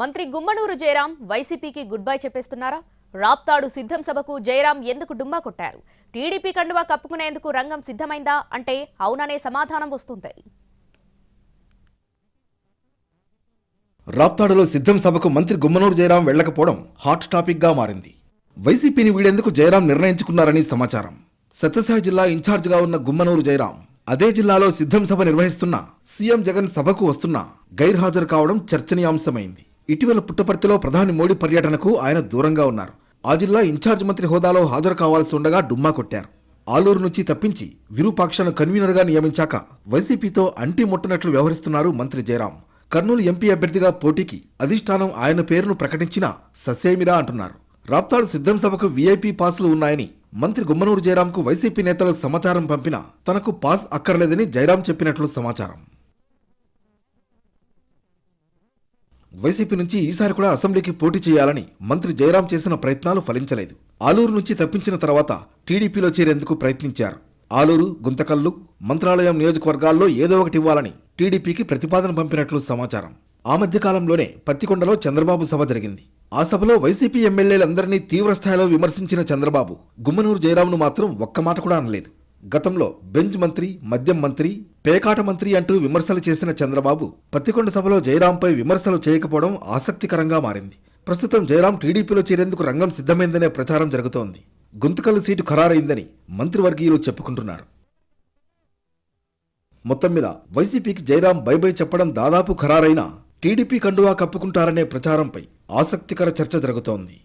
మంత్రి గుమ్మనూరు జయరాం వైసీపీకి good bye చెప్పేస్తున్నారా? Raptadu సిద్ధం సభకు జయరాం ఎందుకు డుమ్మా కొట్టారు? టీడీపీ కండువా కప్పుకునేందుకు రంగం సిద్ధమైందా? అంటే అవుననే సమాధానం వస్తుంది. రాప్తాడులో సిద్ధం సభకు మంత్రి గుమ్మనూరు జయరాం వెళ్ళకపోవడం హాట్ టాపిక్గా మారింది. వైసీపీని వీడేందుకు జయరాం నిర్ణయించుకున్నారని సమాచారం. సత్యసాయి జిల్లా ఇన్ఛార్జిగా ఉన్న గుమ్మనూరు జయరాం అదే జిల్లాలో సిద్ధం సభ నిర్వహిస్తున్న సీఎం జగన్ సభకు వస్తున్నా గైర్హాజరు కావడం చర్చనీయాంశమైంది. ఇటీవల పుట్టపర్తిలో ప్రధాని మోడీ పర్యటనకు ఆయన దూరంగా ఉన్నారు. ఆ జిల్లా ఇన్ఛార్జ్ మంత్రి హోదాలో హాజరు కావాల్సి ఉండగా డుమ్మా కొట్టారు. ఆలూరు నుంచి తప్పించి విరూపాక్షను కన్వీనర్గా నియమించాక వైసీపీతో అంటి ముట్టనట్లు వ్యవహరిస్తున్నారు మంత్రి జయరాం. కర్నూలు ఎంపీ అభ్యర్థిగా పోటీకి అధిష్టానం ఆయన పేరును ప్రకటించినా ససేమిరా అంటున్నారు. రాప్తాడు సిద్ధం సభకు వీఐపీ పాసులు ఉన్నాయని మంత్రి గుమ్మనూరు జయరాంకు వైసీపీ నేతలు సమాచారం పంపినా తనకు పాస్ అక్కర్లేదని జయరాం చెప్పినట్లు సమాచారం. వైసీపీ నుంచి ఈసారి కూడా అసెంబ్లీకి పోటీ చేయాలని మంత్రి జయరాం చేసిన ప్రయత్నాలు ఫలించలేదు. ఆలూరు నుంచి తప్పించిన తర్వాత టీడీపీలో చేరేందుకు ప్రయత్నించారు. ఆలూరు గుంతకల్లు మంత్రాలయం నియోజకవర్గాల్లో ఏదో ఒకటి ఇవ్వాలని టీడీపీకి ప్రతిపాదన పంపినట్లు సమాచారం. ఆ మధ్యకాలంలోనే పత్తికొండలో చంద్రబాబు సభ జరిగింది. ఆ సభలో వైసీపీ ఎమ్మెల్యేలందరినీ తీవ్రస్థాయిలో విమర్శించిన చంద్రబాబు గుమ్మనూరు జయరాంను మాత్రం ఒక్క మాట కూడా అనలేదు. గతంలో బెంజ్ మంత్రి మద్యం మంత్రి పేకాట మంత్రి అంటూ విమర్శలు చేసిన చంద్రబాబు పత్తికొండ సభలో జయరాంపై విమర్శలు చేయకపోవడం ఆసక్తికరంగా మారింది. ప్రస్తుతం జయరాం టీడీపీలో చేరేందుకు రంగం సిద్ధమైందనే ప్రచారం జరుగుతోంది. గుంతకల్లు సీటు ఖరారైందని మంత్రివర్గీయులు చెప్పుకుంటున్నారు. మొత్తం మీద వైసీపీకి జయరాం బై బై చెప్పడం దాదాపు ఖరారైనా టీడీపీ కండువా కప్పుకుంటారనే ప్రచారంపై ఆసక్తికర చర్చ జరుగుతోంది.